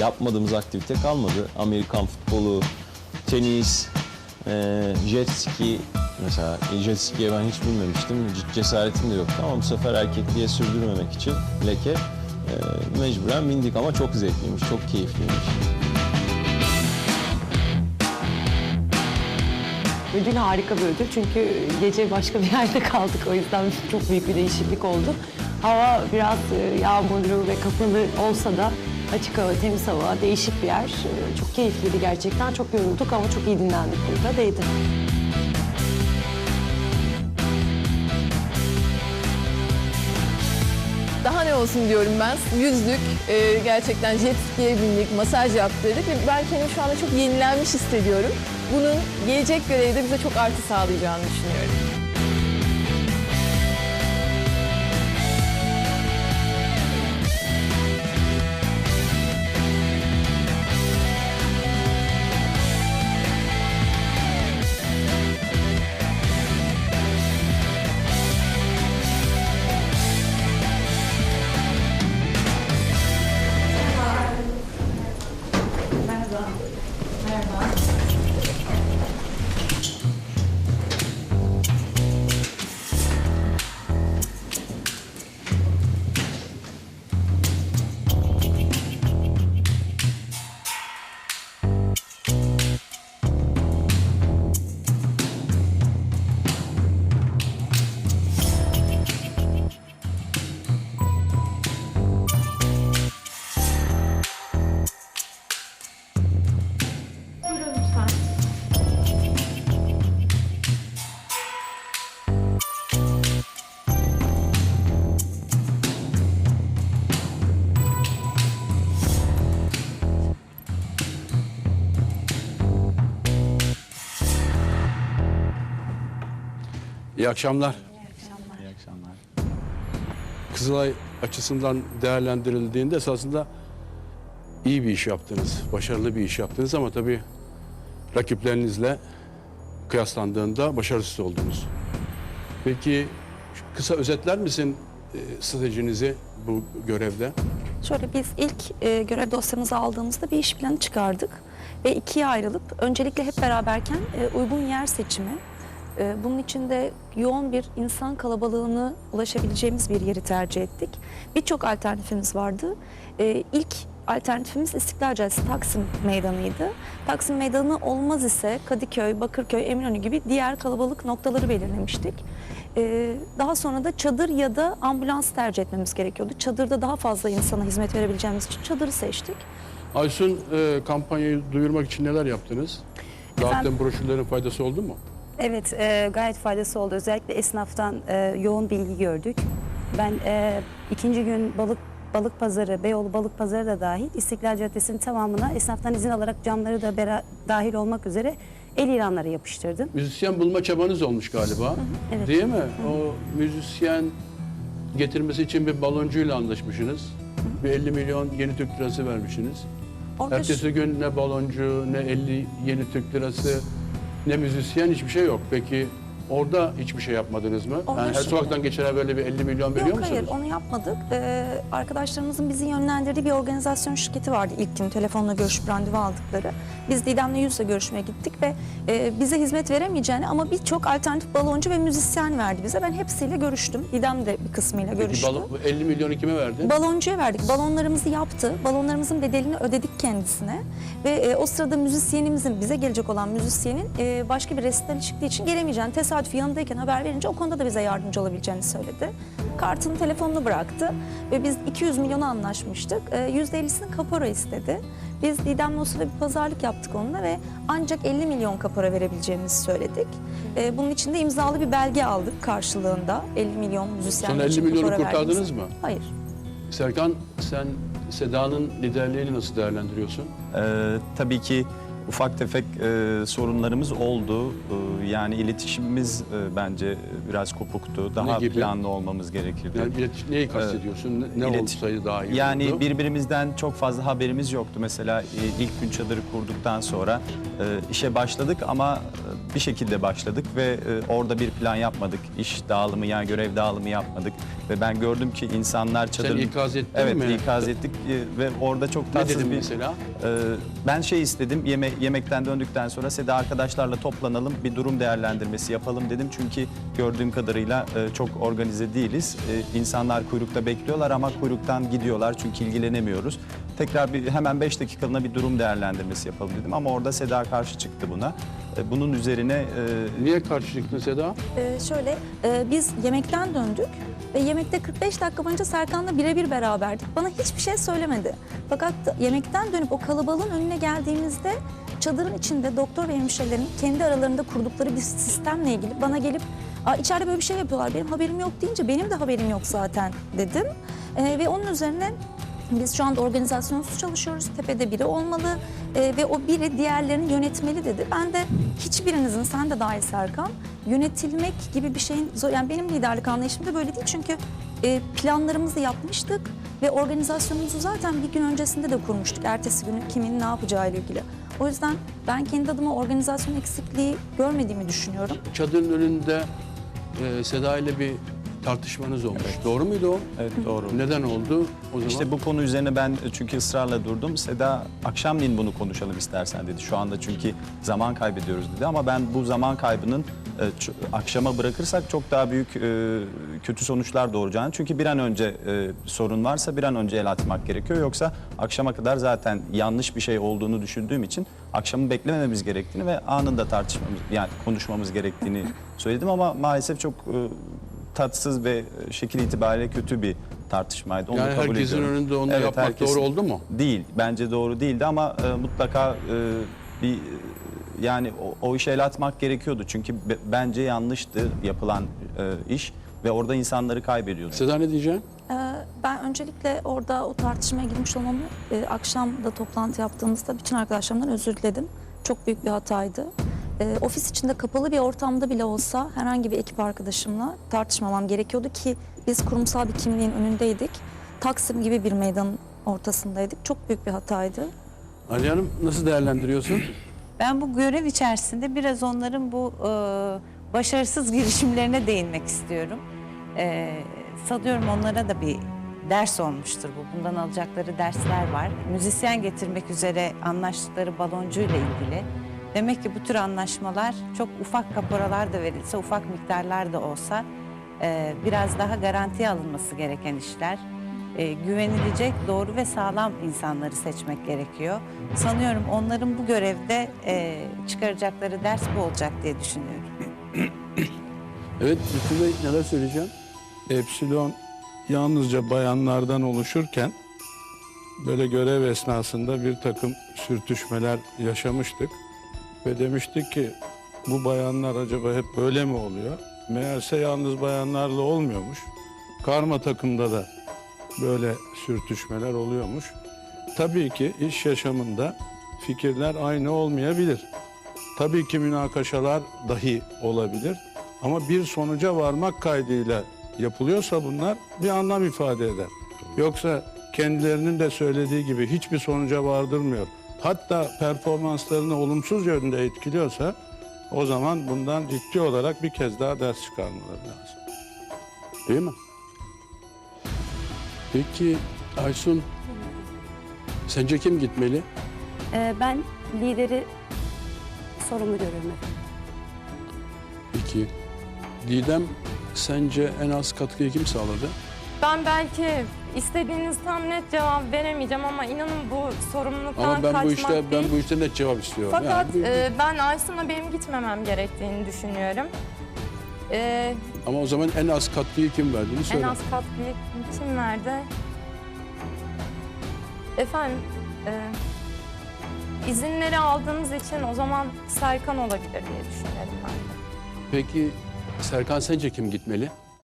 yapmadığımız aktivite kalmadı. Amerikan futbolu, tenis, e, jet ski mesela jet ski'ye ben hiç binmemiştim. C- Cesaretim de yoktu ama bu sefer erkekliğe sürdürmemek için leke e, mecburen bindik ama çok zevkliymiş, çok keyifliymiş. Ödül harika bir ödül çünkü gece başka bir yerde kaldık o yüzden çok büyük bir değişiklik oldu. Hava biraz e, yağmurlu ve kapalı olsa da açık hava, temiz hava, değişik bir yer. E, Çok keyifliydi gerçekten. Çok yorulduk ama çok iyi dinlendik burada. Değdi. Daha ne olsun diyorum ben. Yüzdük, e, gerçekten jet ski'ye bindik, masaj yaptırdık ve ben kendimi şu anda çok yenilenmiş hissediyorum. Bunun gelecek görevde bize çok artı sağlayacağını düşünüyorum. İyi akşamlar. İyi akşamlar. Kızılay açısından değerlendirildiğinde esasında iyi bir iş yaptınız, başarılı bir iş yaptınız ama tabii rakiplerinizle kıyaslandığında başarısız oldunuz. Peki kısa özetler misin e, stratejinizi bu görevde? Şöyle biz ilk e, görev dosyamızı aldığımızda bir iş planı çıkardık ve ikiye ayrılıp öncelikle hep beraberken e, uygun yer seçimi, bunun için de yoğun bir insan kalabalığını ulaşabileceğimiz bir yeri tercih ettik. Birçok alternatifimiz vardı. E, ilk alternatifimiz İstiklal Caddesi Taksim Meydanı'ydı. Taksim Meydanı olmaz ise Kadıköy, Bakırköy, Eminönü gibi diğer kalabalık noktaları belirlemiştik. Ee, daha sonra da çadır ya da ambulans tercih etmemiz gerekiyordu. Çadırda daha fazla insana hizmet verebileceğimiz için çadırı seçtik. Aysun e, kampanyayı duyurmak için neler yaptınız? Dağıttığın broşürlerin faydası oldu mu? Evet, e, gayet faydası oldu. Özellikle esnaftan e, yoğun bilgi gördük. Ben e, ikinci gün balık balık pazarı, Beyoğlu balık pazarı da dahil İstiklal Caddesi'nin tamamına esnaftan izin alarak camları da bera, dahil olmak üzere el ilanları yapıştırdım. Müzisyen bulma çabanız olmuş galiba. evet. Değil mi? O müzisyen getirmesi için bir baloncuyla anlaşmışsınız. Bir 50 milyon yeni Türk lirası vermişsiniz. Orada Ertesi gün ne baloncu, ne 50 yeni Türk lirası, ne müzisyen hiçbir şey yok. Peki orada hiçbir şey yapmadınız mı? Orada Yani her şu- sokaktan geçene böyle bir 50 milyon veriyor Yok musunuz? hayır onu yapmadık. Ee, arkadaşlarımızın bizi yönlendirdiği bir organizasyon şirketi vardı ilk gün telefonla görüşüp randevu aldıkları. Biz Didem'le yüzle görüşmeye gittik ve e, bize hizmet veremeyeceğini ama birçok alternatif baloncu ve müzisyen verdi bize. Ben hepsiyle görüştüm. Didem de bir kısmıyla Peki görüştü. balo- bu 50 milyonu kime verdin? Baloncuya verdik. Balonlarımızı yaptı. Balonlarımızın bedelini ödedik kendisine. Ve e, o sırada müzisyenimizin, bize gelecek olan müzisyenin e, başka bir resitali çıktığı için gelemeyeceğini tesadüf yanındayken haber verince o konuda da bize yardımcı olabileceğini söyledi. Kartını telefonunu bıraktı ve biz 200 milyona anlaşmıştık. E, %50'sini kapora istedi. Biz Didem'le o sırada bir pazarlık yaptık onunla ve ancak 50 milyon kapora verebileceğimizi söyledik. E, bunun için de imzalı bir belge aldık karşılığında 50 milyon müzisyen Sonra 50 için milyonu kurtardınız verdiğimiz. mı? Hayır. Serkan sen Seda'nın liderliğini nasıl değerlendiriyorsun? Ee, tabii ki ufak tefek e, sorunlarımız oldu. E, yani iletişimimiz e, bence biraz kopuktu. Daha gibi? planlı olmamız gerekirdi. Yani ilet- neyi kastediyorsun? Ne, ne İlet- olsaydı daha iyi Yani olurdu? birbirimizden çok fazla haberimiz yoktu. Mesela e, ilk gün çadırı kurduktan sonra e, işe başladık ama e, bir şekilde başladık ve e, orada bir plan yapmadık. İş dağılımı yani görev dağılımı yapmadık ve ben gördüm ki insanlar Sen çadırın ikaz ettin Evet mi? ikaz ettik e, ve orada çok Ne tatsız dedin bir mesela? Ee, ben şey istedim, yeme yemekten döndükten sonra Seda arkadaşlarla toplanalım, bir durum değerlendirmesi yapalım dedim. Çünkü gördüğüm kadarıyla e, çok organize değiliz. E, insanlar kuyrukta bekliyorlar ama kuyruktan gidiyorlar çünkü ilgilenemiyoruz. Tekrar bir hemen 5 dakikalığına bir durum değerlendirmesi yapalım dedim ama orada Seda karşı çıktı buna. E, bunun üzerine e, Niye karşı çıktın Seda? Ee, şöyle, e, biz yemekten döndük ve yemekte 45 dakika boyunca Serkan'la birebir beraberdik. Bana hiçbir şey söylemedi. Fakat yemekten dönüp o kalabalığın önüne geldiğimizde çadırın içinde doktor ve hemşirelerin kendi aralarında kurdukları bir sistemle ilgili bana gelip Aa, içeride böyle bir şey yapıyorlar benim haberim yok deyince benim de haberim yok zaten dedim. Ee, ve onun üzerine biz şu anda organizasyonsuz çalışıyoruz. Tepede biri olmalı e, ve o biri diğerlerini yönetmeli dedi. Ben de hiçbirinizin, sen de dahil Serkan, yönetilmek gibi bir şeyin... Yani benim liderlik anlayışım da böyle değil. Çünkü e, planlarımızı yapmıştık ve organizasyonumuzu zaten bir gün öncesinde de kurmuştuk. Ertesi günü kimin ne yapacağı ile ilgili. O yüzden ben kendi adıma organizasyon eksikliği görmediğimi düşünüyorum. Çadırın önünde e, Seda ile bir tartışmanız olmuş. Doğru muydu o? evet doğru. Neden oldu o zaman? İşte bu konu üzerine ben çünkü ısrarla durdum. Seda akşamleyin bunu konuşalım istersen dedi. Şu anda çünkü zaman kaybediyoruz dedi ama ben bu zaman kaybının e, akşama bırakırsak çok daha büyük e, kötü sonuçlar doğuracağını. Çünkü bir an önce e, sorun varsa bir an önce el atmak gerekiyor. Yoksa akşama kadar zaten yanlış bir şey olduğunu düşündüğüm için akşamı beklemememiz gerektiğini ve anında tartışmamız yani konuşmamız gerektiğini söyledim ama maalesef çok e, tatsız ve e, şekil itibariyle kötü bir tartışmaydı. Onu yani kabul herkesin ediyorum. önünde onu Evet, yapmak herkesin- doğru oldu mu? Değil. Bence doğru değildi ama e, mutlaka e, bir e, yani o, o işe el atmak gerekiyordu. Çünkü be- bence yanlıştı yapılan e, iş ve orada insanları kaybediyordu. Seda ne diyeceksin? Ee, Ben öncelikle orada o tartışmaya girmiş olmamı e, akşam da toplantı yaptığımızda bütün arkadaşlarımdan özür diledim. Çok büyük bir hataydı. E, ofis içinde kapalı bir ortamda bile olsa herhangi bir ekip arkadaşımla tartışmamam gerekiyordu ki biz kurumsal bir kimliğin önündeydik. Taksim gibi bir meydanın ortasındaydık. Çok büyük bir hataydı. Ali Hanım nasıl değerlendiriyorsun? Ben bu görev içerisinde biraz onların bu e, başarısız girişimlerine değinmek istiyorum. E, sanıyorum onlara da bir ders olmuştur bu. Bundan alacakları dersler var. Müzisyen getirmek üzere anlaştıkları baloncuyla ilgili. Demek ki bu tür anlaşmalar çok ufak kaporalar da verilse, ufak miktarlar da olsa e, biraz daha garantiye alınması gereken işler. E, güvenilecek, doğru ve sağlam insanları seçmek gerekiyor. Sanıyorum onların bu görevde e, çıkaracakları ders bu olacak diye düşünüyorum. Evet Lütfü Bey neler söyleyeceğim? Epsilon yalnızca bayanlardan oluşurken böyle görev esnasında bir takım sürtüşmeler yaşamıştık. Ve demiştik ki bu bayanlar acaba hep böyle mi oluyor? Meğerse yalnız bayanlarla olmuyormuş. Karma takımda da böyle sürtüşmeler oluyormuş. Tabii ki iş yaşamında fikirler aynı olmayabilir. Tabii ki münakaşalar dahi olabilir. Ama bir sonuca varmak kaydıyla yapılıyorsa bunlar bir anlam ifade eder. Yoksa kendilerinin de söylediği gibi hiçbir sonuca vardırmıyor. Hatta performanslarını olumsuz yönde etkiliyorsa o zaman bundan ciddi olarak bir kez daha ders çıkarmaları lazım. Değil mi? Peki Aysun sence kim gitmeli? Ee, ben lideri sorumlu görüyorum. Peki Didem sence en az katkıyı kim sağladı? Ben belki istediğiniz tam net cevap veremeyeceğim ama inanın bu sorumluluktan Ama ben kaçmak bu işte ben bu işte net cevap istiyorum. Fakat Yani e, ben Aysun'la benim gitmemem gerektiğini düşünüyorum. E, ama o zaman en az katkıyı kim verdiğini en söyle. az katkıyı kim verdi? Efendim, e, izinleri aldığınız için o zaman Serkan olabilir diye düşünüyorum ben de. Peki Serkan sence kim gitmeli?